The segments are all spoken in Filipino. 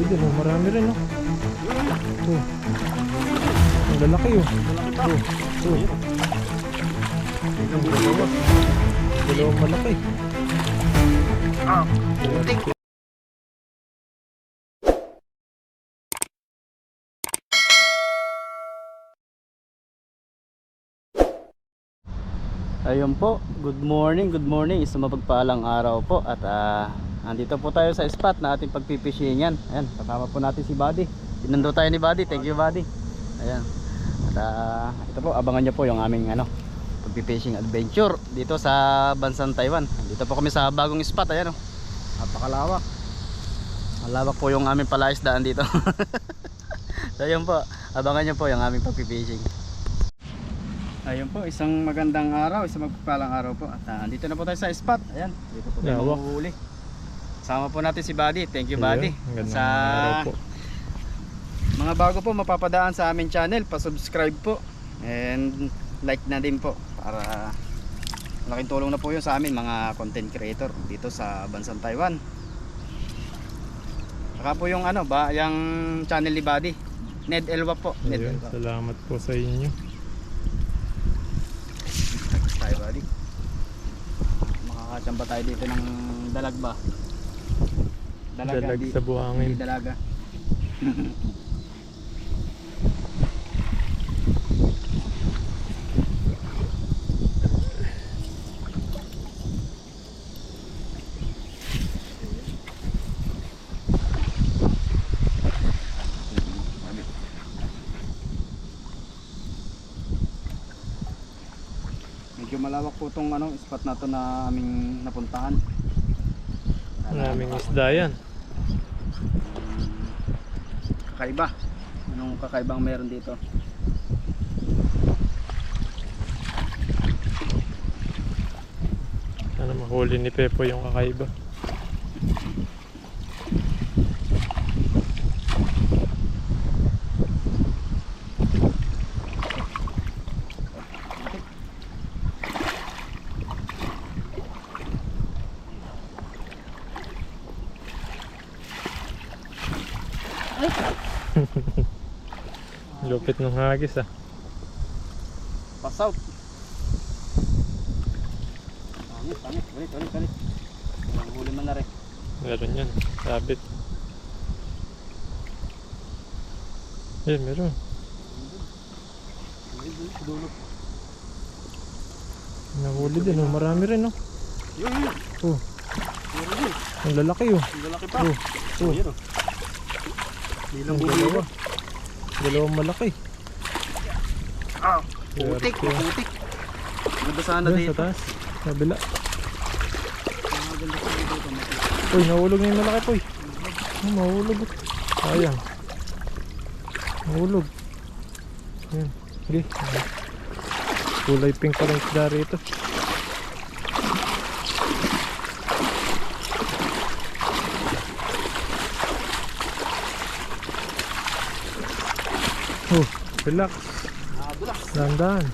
Nahuli din oh. Marami rin oh. Oh. Ang lalaki oh. Oh. Oh. Ang dalawa. Dalawang malaki. Ah. Ayun po, good morning, good morning. Isang mapagpalang araw po at ah, andito po tayo sa spot na ating pagpipishingan. Ayan, kasama po natin si Buddy. Sinundo tayo ni Buddy. Thank you, Buddy. Ayan. At ah, ito po, abangan niyo po yung aming ano, pagpipishing adventure dito sa bansang Taiwan. Dito po kami sa bagong spot, ayan oh. Napakalawak. Malawak po yung aming palaisdaan dito. so ayun po, abangan niyo po yung aming pagpipishing. Ayun po, isang magandang araw, isang magpapalang araw po. At ah, andito na po tayo sa spot. Ayan, dito po tayo Lawak. mahuhuli. Kasama po natin si Buddy. Thank you, Buddy. Sa po. mga bago po mapapadaan sa aming channel, pa-subscribe po. And like na din po para malaking tulong na po yun sa amin mga content creator dito sa bansang Taiwan. Saka po yung ano ba, yung channel ni Buddy. Ned Elwa po. Ned Ayun, Elwa. salamat po sa inyo. tayo bali makakachamba tayo dito ng dalag ba dalaga Dalag di- sa buhangin. hindi dalaga medyo malawak po tong ano, spot na to na aming napuntahan Maraming isda yan. Kakaiba anong kakaibang meron dito Sana mahuli ni Pepo yung kakaiba. Lupit ng hagis ah. out pangit pangit ulit ulit Walang huli man na rin Meron yan. Sabit. Eh, meron. Nahuli din oh. Marami rin oh. yun yun Oh, ang lalaki oh. ang lalaki pa Oh, oh. yun oh bilang Ang bumili dalawa. Dalawang malaki. ah putik putik ganda sana Doon dito sa taas. Dito mati- Uy, nahulog na yung malaki poy. Oh, mahulog. Sayang. Nahulog. Yan. Sige. Kulay pink pa rin isda rito. Oh, relax. Dahan-dahan.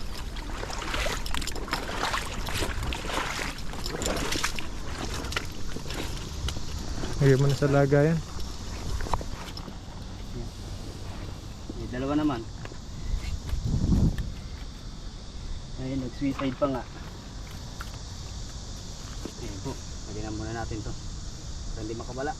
Ayaw mo na sa lagayan. May dalawa naman. Ayun, nag-suicide pa nga. Ayun po, pwede muna natin to. Para hindi makabala.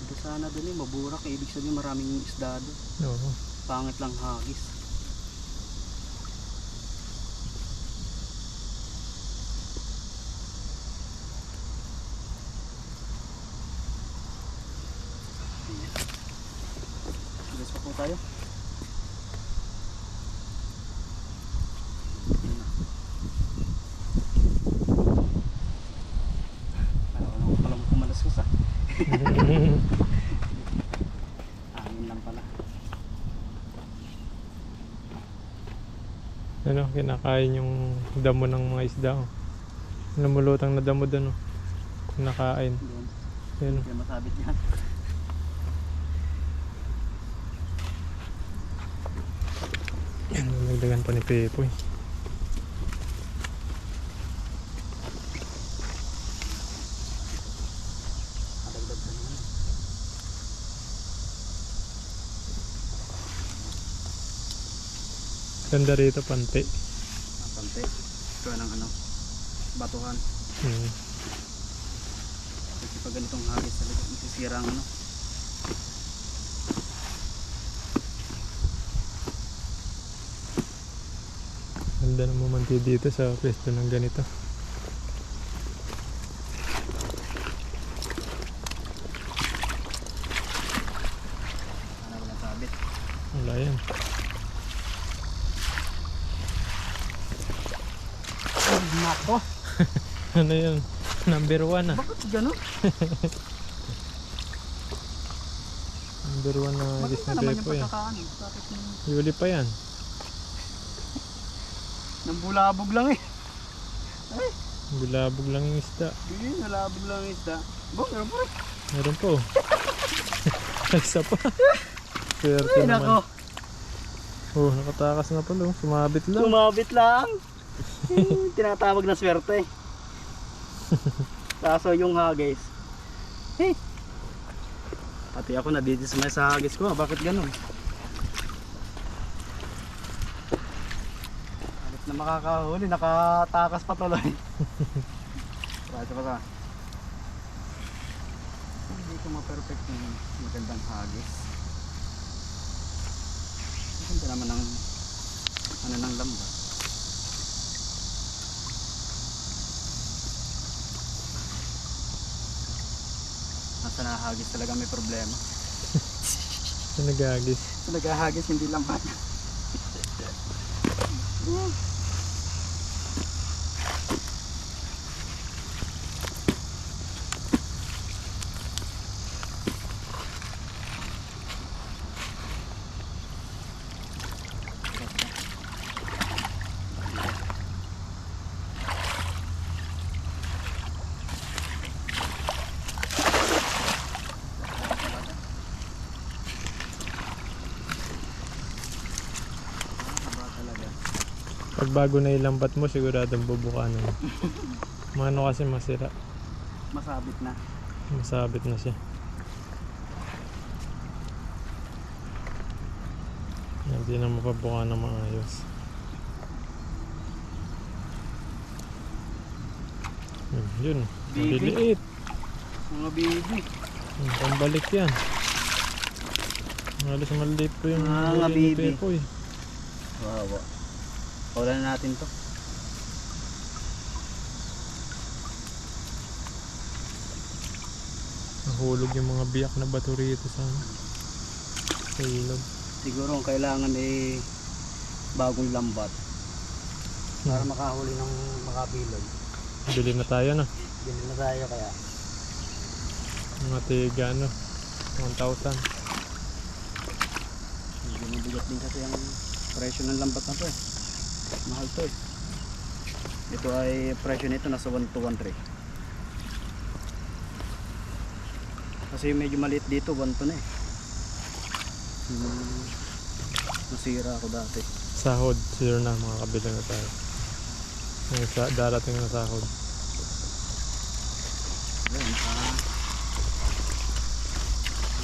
Ito sana dun eh, Ibig sabihin maraming isda doon. Oo. Pangit lang hagis. Bilis pa po tayo. Walang palang kumalaskas ah. Hangin lang pala. ano, kinakain yung damo ng mga isda. Oh. Namulutang na damo doon. Oh. Kinakain. Doon. Yan. Hindi masabit yan. Yan, nagdagan pa ni Pepoy. Naman. Ganda rito, pante. Napante. Ito ng ano, batuhan. Hmm. Kasi pag ganitong hagis talaga, masisira ang ano. Ganda ng mumanti dito sa pwesto ng ganito. Para wala sabit. Wala yan. Nako! Ano yan? Number one ah. Bakit gano'n? Number one na Bakit hagis na ni naman yung Pepoy ah. pagkakaano? Bakit yung Yuli pa yan. nambulabog lang eh? Bilabog lang yung isda. Hindi, nalabog lang yung isda. Bo, meron pa rin. Meron po. Isa pa. Swerte Ay, nako. naman. Oh, nakatakas na pala. oh. Sumabit lang. Sumabit lang. Tinatawag na swerte. Kaso yung hagis. Hey. Pati ako nadidismay sa hagis ko. ah. Bakit ganun? Halit na makakahuli. Nakatakas pa tuloy. Praso pa ka. Hindi ko ma-perfect yung magandang hagis. Maganda naman ang ano ng lambat. Nasa nahagis talaga may problema. Sa nagagis. Sa naghahagis hindi lambat. Haba talaga. Pag bago na ilambat mo, siguradong bubuka na. Mano kasi masira. Masabit na. Masabit na siya. Hindi na mapabuka na maayos. Yun. Bibi. Maliliit. Mga baby. Pambalik yan. Halos maliit po yung Ah, huli nga, Paulan na natin to. Nahulog yung mga biyak na bato rito sa ano. Sa ilog. Siguro ang kailangan ay bagong lambat para makahuli ng makabilog. Bili na tayo na. Ganun na tayo kaya. Mga tiga ano. 1,000. Medyo mabigat din kasi ang presyo ng lambat na to eh. Mahal to eh. Ito ay presyo nito nasa 1 to 1.3. Kasi medyo maliit dito, 1 to na eh. Hmm, nasira ako dati. Sahod. Zero na mga kabila na tayo. May sa darating na sahod. Ayun, ah.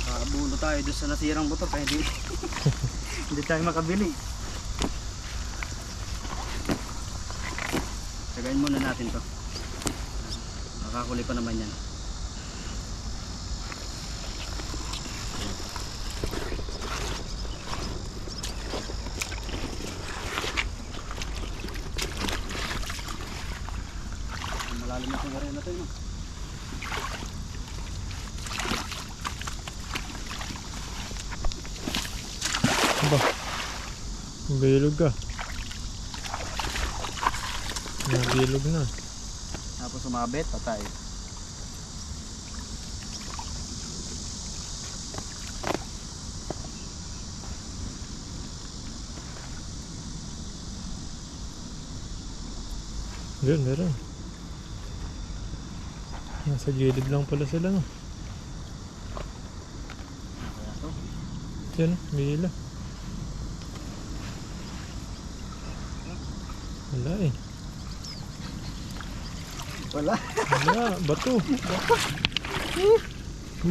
Nakabulo tayo doon sa nasirang motor kaya hindi, hindi tayo makabili. Tagayin muna natin to. Nakakuli pa naman yan. Bilog na. Tapos sumabit, patay. Yun, meron. Nasa gilid lang pala sila, no? Yan, may ila. Wala eh. Wala. Wala, bato.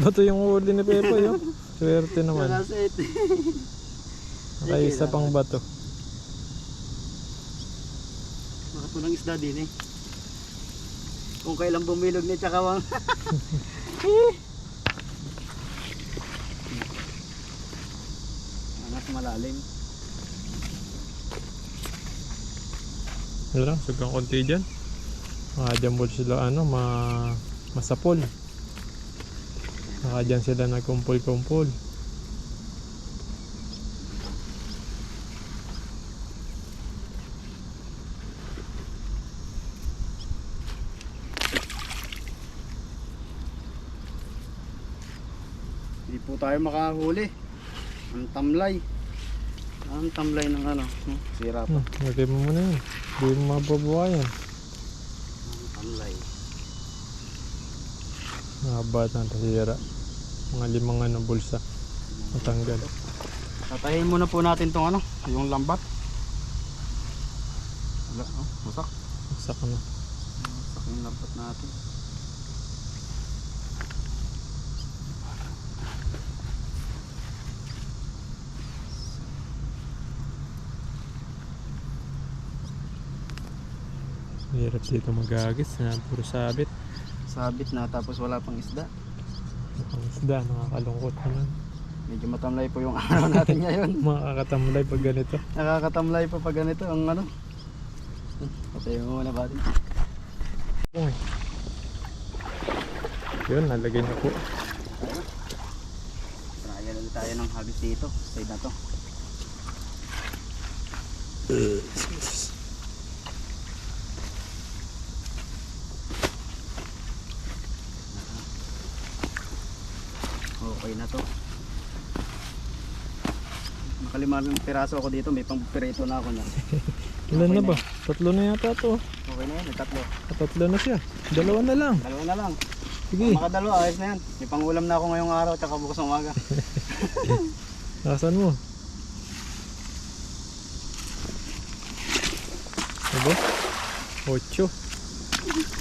bato yung huli ni Pepa yun. Swerte naman. Nakaisa pang bato. Makatunang isda din eh. Kung kailan bumilog ni Tsakawang. Anak malalim. Wala lang, sugang konti dyan. Makajambol sila ano, ma masapol. Saka dyan sila nagkumpul-kumpul. Hindi po tayo makahuli. Ang tamlay. Ang tamlay ng ano. Sira pa. Hmm, lagay mo muna yun. Hindi mo mababuhayan. Ang tamlay. Mahaba na tasira. Mga limang ano, bulsa. Matanggal. Tatayin muna po natin tong ano. Yung lambat. Wala. Oh, masak. Sak na. Masak yung lambat natin. Hirap dito magagis na puro sabit. Sabit na tapos wala pang isda. Ang isda, nakakalungkot naman. Medyo matamlay po yung araw natin ngayon. Makakatamlay pag ganito. Nakakatamlay pa pag ganito ang ano. Patay mo muna ba Uy. Yun, nalagay na po. Trial ulit tayo ng habis dito. Side na to. Okay na to. Nakalimang piraso ako dito. May pang pirito na ako niyan. Ilan Okay na na ba? Tatlo na yata to. Okay na yan. May tatlo. Tatlo na siya. Dalawa na lang. Dalawa na lang. Sige. Makadalawa. Ayos na yan. May pangulam na ako ngayong araw. Tsaka bukas ng umaga. Nasaan mo? Aba? Ocho.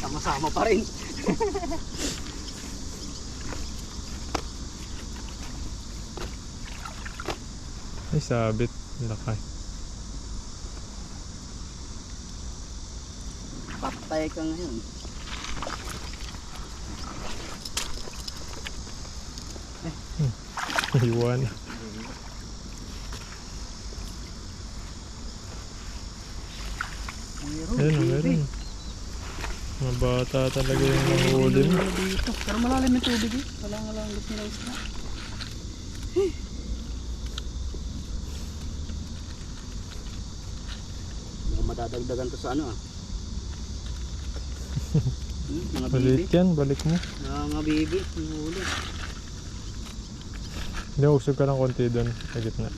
Sama-sama pa rin. Ay, sabit. Lakay. Patay ka ngayon. Iwan. Meron. Ayun, baby. meron. Mga bata talaga yung nahuli mo. Pero malalim yung tubig eh. Wala nga lang loob nila isla. Mukhang madadagdagan to sa ano ah. Hmm, mga bibi. Balik yan, balik mo. Mga bibi. Yung huli. Hindi, usog ka lang konti doon sa gitna.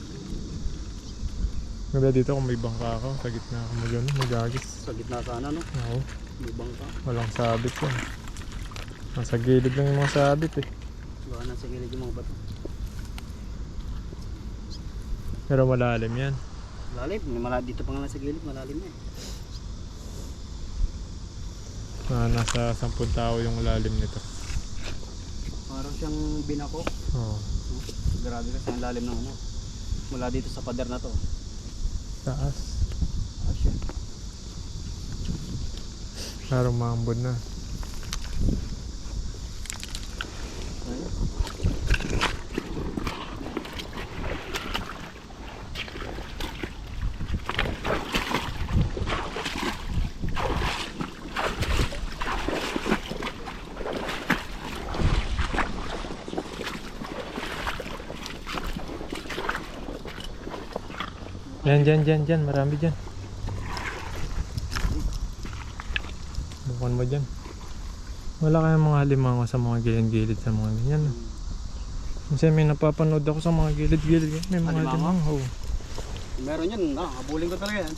Ganda dito kung may bangka ka, sa gitna ka mag ano, magagis. Sa gitna sana no. Oo, May bangka. walang sabit yan. Nasa gilid lang yung mga sabit eh. Baka nasa gilid yung mga bato. Pero malalim yan. Malalim. May malalim dito pa nga sa gilid. Malalim na eh. Na, nasa 10 tao yung lalim nito. Parang siyang binako. Oo. Grabe kasi ang lalim ng ano. Mula dito sa pader na to. Taas. Ah, siya. Parang maambod na. Yan, dyan, dyan, dyan. Marami dyan. Bukan mo dyan. Wala kayong mga halimango sa mga gilid-gilid sa mga ganyan. Kasi may napapanood ako sa mga gilid-gilid. May mga Halimango? halimango. Oo. Meron yun. Ah, habulin ko talaga yan.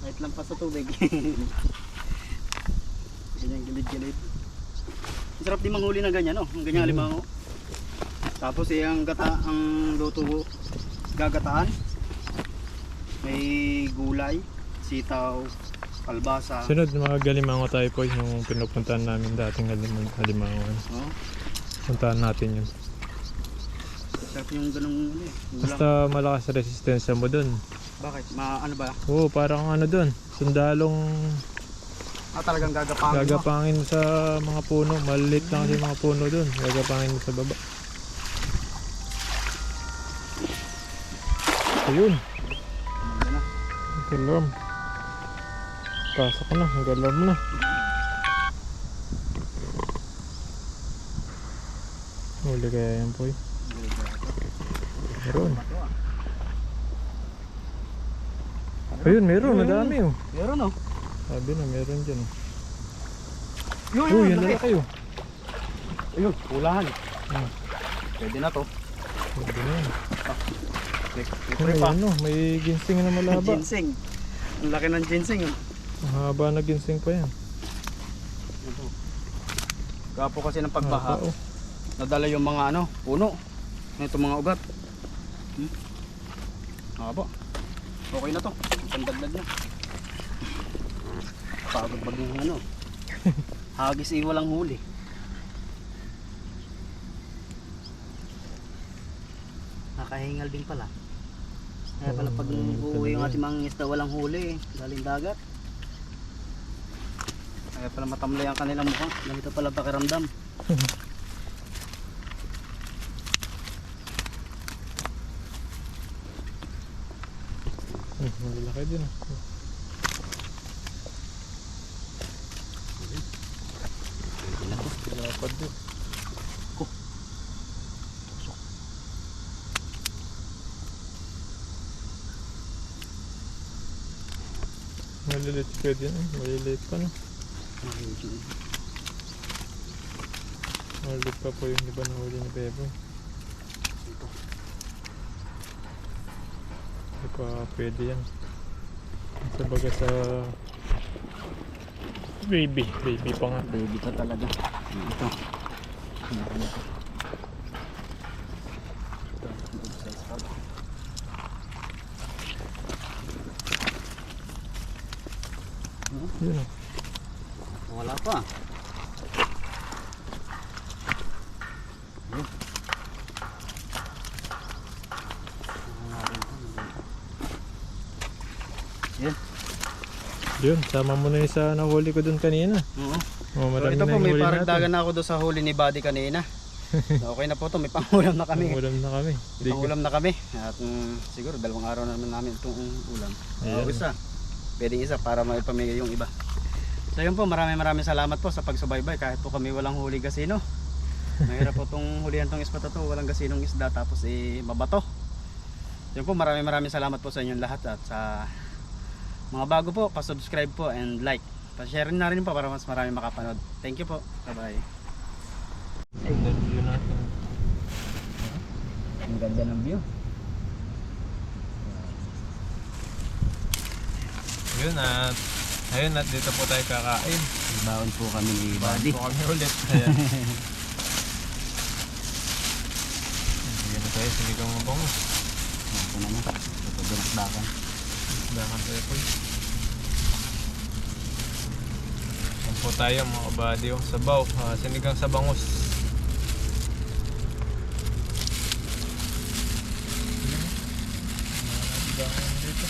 Kahit lang pa sa tubig. ganyan gilid-gilid. Ang sarap di manghuli ng ganyan, no? Ang ganyan Mm. alimango. Tapos eh, ang gata, ang luto gagataan. May gulay, sitaw, kalbasa. Sunod, mga galimango tayo po yung pinupuntahan namin dating halim halimango. Oh, Puntahan natin yun. sarap yung ganung ano eh. Ulam. Basta malakas resistensya mo dun. Bakit? Ma, ano ba? Oo, parang ano dun. Sundalong Ah, talagang gagapangin mo. gagapangin sa mga puno. Malilit lang kasi yung mga puno dun. Gagapangin mo sa baba. Ayun. Alarm. Pasok na. Ang alarm na. Huli kaya yan po. Meron. Ayun, meron. Madami oh. Meron oh. Sabi na, meron dyan. oh. Yun, yun, yan laki. oh. Ayun, pulahan. Hmm. Pwede na to. Pwede na yan. May, Ano, may pa. ano, may ginseng na malaba. Ginseng. Ang laki ng ginseng. Oh. Mahaba na ginseng pa yan. Gapo kasi ng pagbaha. oh. Nadala yung mga ano, puno. Ito mga ugat. Hmm? Haba. Okay na to. Pandagdag na. Pagod bag yung ano. Hagis eh walang huli. Nakahingal din pala. Kaya pala pag uuwi yung ating mga isda walang huli, galing dagat. Kaya pala matamlay ang kanilang mukha. Ganito pala pakiramdam. Hmm, malalaki din ah. Lapad din. Maliliit pwede na. Maliliit pa no. Maliliit pa po yung iba na huli ni Bebo. Hindi pa pwede yan. Sa baga sa baby. Baby pa nga. Baby to talaga. Ito. Yun. Wala pa. Yan. Yun, sama mo na yung sa nahuli ko dun kanina. Oo. Oh, So, ito po, may paragdagan na ako doon sa huli ni Buddy kanina. okay na po to, may pangulam na kami. Ulam na kami. May pangulam na kami. At mm, siguro dalawang araw na naman namin itong ulam. Ayan. Uh, isa. Pwedeng isa para maipamigay yung iba. So yun po, maraming maraming salamat po sa pagsubaybay kahit po kami walang huli gasino. Mahirap po itong hulihan tong ispat na to, walang gasinong isda tapos eh mabato. Yun po, maraming maraming salamat po sa inyong lahat at sa mga bago po, pa-subscribe po and like. Pa-share na rin po para mas marami makapanood. Thank you po. View natin. Ang ganda ng view. Yun at ayun at dito po tayo kakain. Baon po kami ni Buddy. Po kami ulit. Ayan. Bigyan na tayo sinigang mabang. Ito naman. Ito dakan. Dahan tayo po. Yan po tayo mga buddy. oh, Sabaw. ah, sinigang sa bangus. Dahan dito.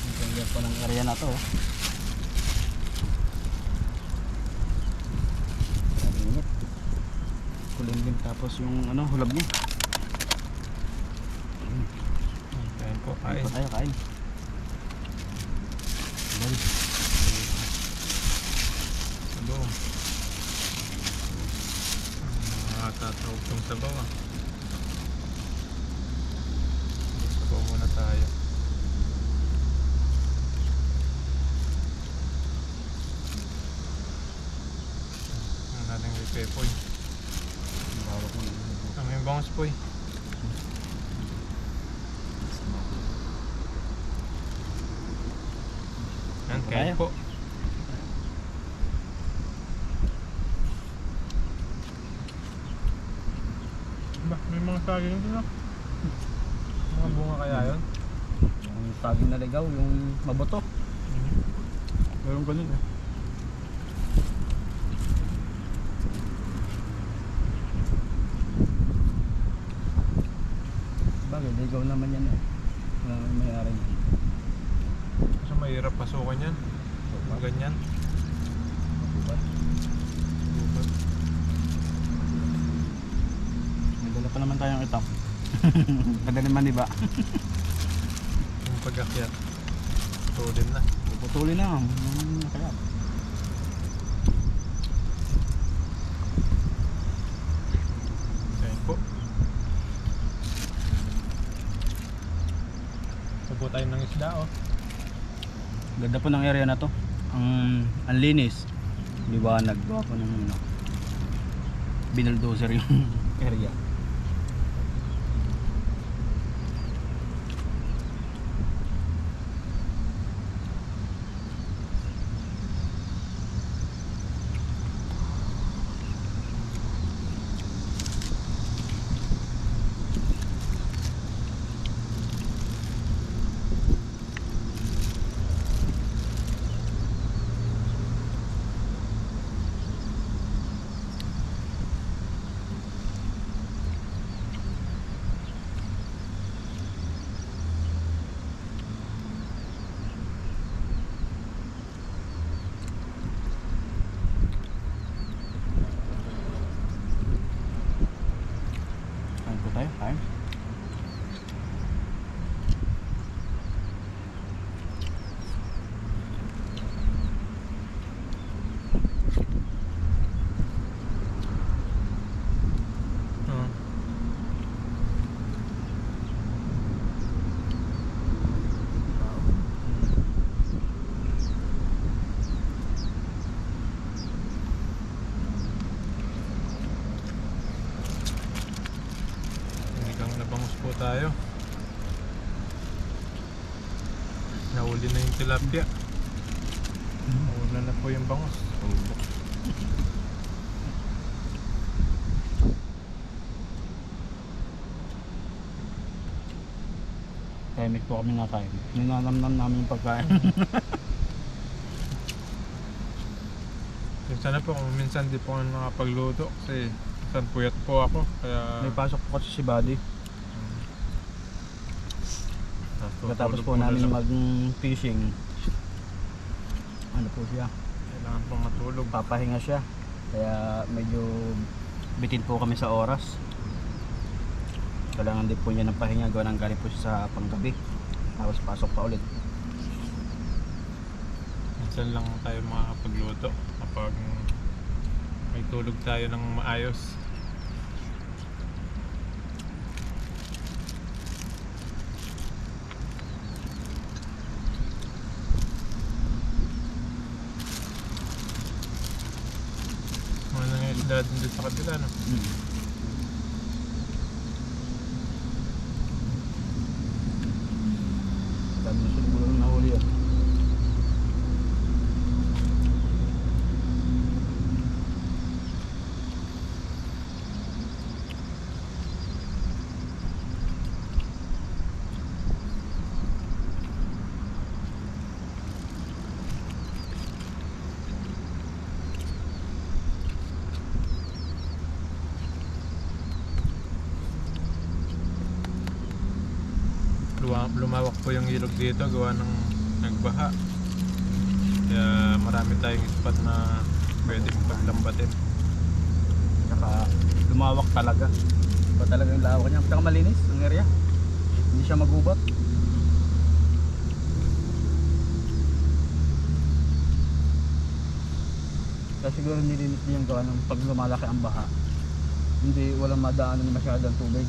Ang ganda po ng area na to. init. Kulimlim tapos yung ano, hulab niya. Ayan po. Kain Kain. po tayo, kain. Dali. Sabaw. Nakakatawag tong sabaw ah. Sabaw muna tayo. Ang nating may pepoy. Bawak mo. Ang poy. Yan, Tayo. po. May mga saging din ah. Mga bunga kaya yun? Yung saging na ligaw, yung maboto. Meron ganun eh. Ligaw naman yan eh. Wala naman may-ari. Kasi mahirap pasukan yan. Mga ganyan. Diba? Bukat. May dala pa naman tayong ito. Kada naman diba? Yung pag-akyat. Tulin na. Putulin na. Hmm, kaya. Ayan po. Subo tayo ng isda oh. Ganda po ng area na to. Ang ang linis. Liwanag. Gawa po ng ano. Binuldozer yung area. Kain po tayo. Kain. Oo. Hindi kang nabangus po tayo. Nahuli na yung tilapia. Nahuli na po yung bangus. Tahimik po kami nakain. Ninanamnam namin yung pagkain. Minsan na po, kung minsan di po ako nakapagluto kasi minsan puyat po ako. Kaya May pasok po kasi si Buddy. Pagkatapos po namin mag-fishing, ano po siya, Kailangan pong matulog. papahinga siya. Kaya medyo bitin po kami sa oras. Kailangan din po niya ng pahinga, gawa ng galing po siya sa panggabi. Tapos pasok pa ulit. Minsan lang tayo makakapagluto kapag may tulog tayo ng maayos. Mga nangyayari din dito sa kabila, no? Mm. Dami na siguro na nahuli yun. Luma- lumawak po yung ilog dito gawa ng nagbaha kaya marami tayong spot na pwedeng paglambatin Saka lumawak talaga. Iba talaga yung lawak niya. Saka malinis ang area. Hindi siya magubat. Kaya siguro nilinis niya yung gawa ng pag lumalaki ang baha. Hindi walang madaanan masyadong tubig.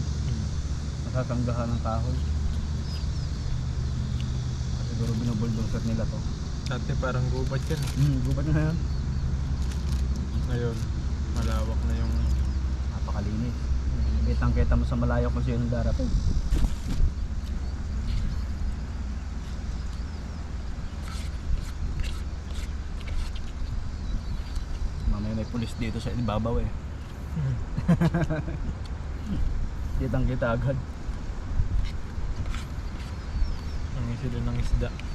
Nakakanggahan ng kahoy. Siguro binubuldoser nila to. dati parang gubat yan Hmm, gubat na yan. ngayon malawak na yung Napakalinis. Kitang kita mo sa malayo kung sino darating. Mamaya may pulis dito sa ibabaw eh. Kitang kita agad. Ang sila ng isda.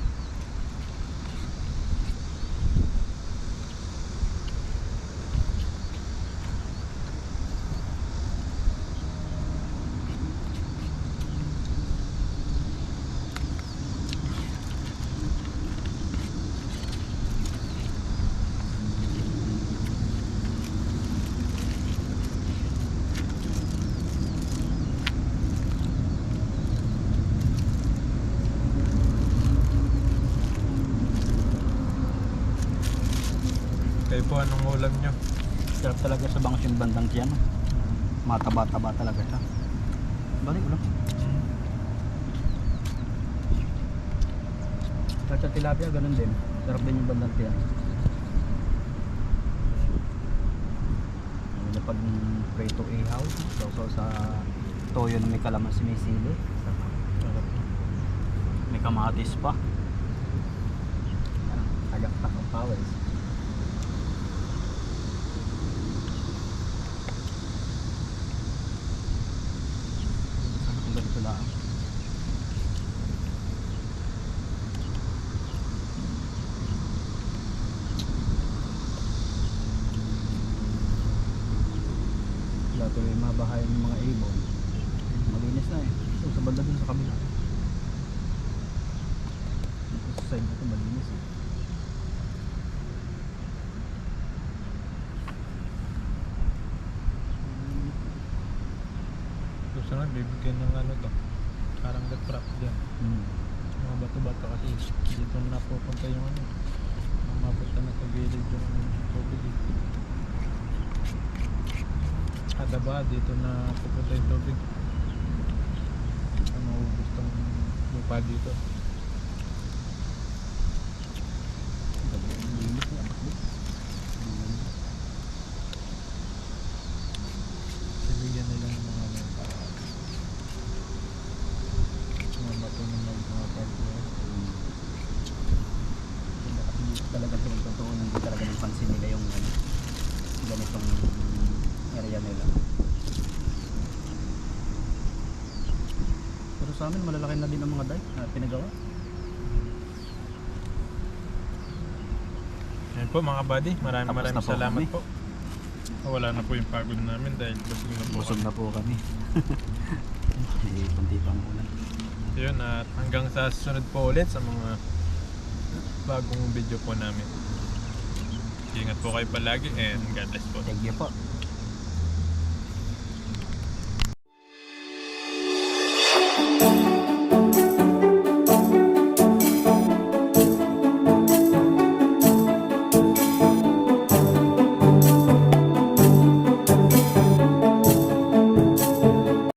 Po, anong ulam nyo? Sarap talaga sa bangus yung bandang tiyan. Mataba-taba talaga siya. Balik ulo. Kahit sa tilapia, ganun din. Sarap din yung bandang tiyan. Ano na pag preto ihaw, so sa toyo na may kalamansi may sili. May kamatis pa. Yan, Tagaktak ang pawis. Sana kung ganito lang. Dati may mabahay ng mga ibon. Malinis na eh. So, sa banda dun sa kabila. Dito sa side dito malinis eh. Susunod, bibigyan ng ano to. Parang gatrap dyan. Hmm. Mga bato-bato kasi dito na napupunta yung ano. Mapunta na sa gilid yung tubig. Eh. Kada ba, dito na pupunta yung tubig. Sa maubos tong lupa dito. Ano. Talaga ito totoo hindi talaga ng pansin nila yung ano, ganitong area nila. Pero sa amin malalaki na din ang mga dike na pinagawa. Yan po mga buddy, maraming Tapos maraming po salamat kami. po. Wala na po yung pagod namin dahil busog na po Busog kami. na po kami. Kunti pang ulan. Yun at hanggang sa susunod po ulit sa mga bagong video po namin. Ingat po kayo palagi and God bless po. Thank you po.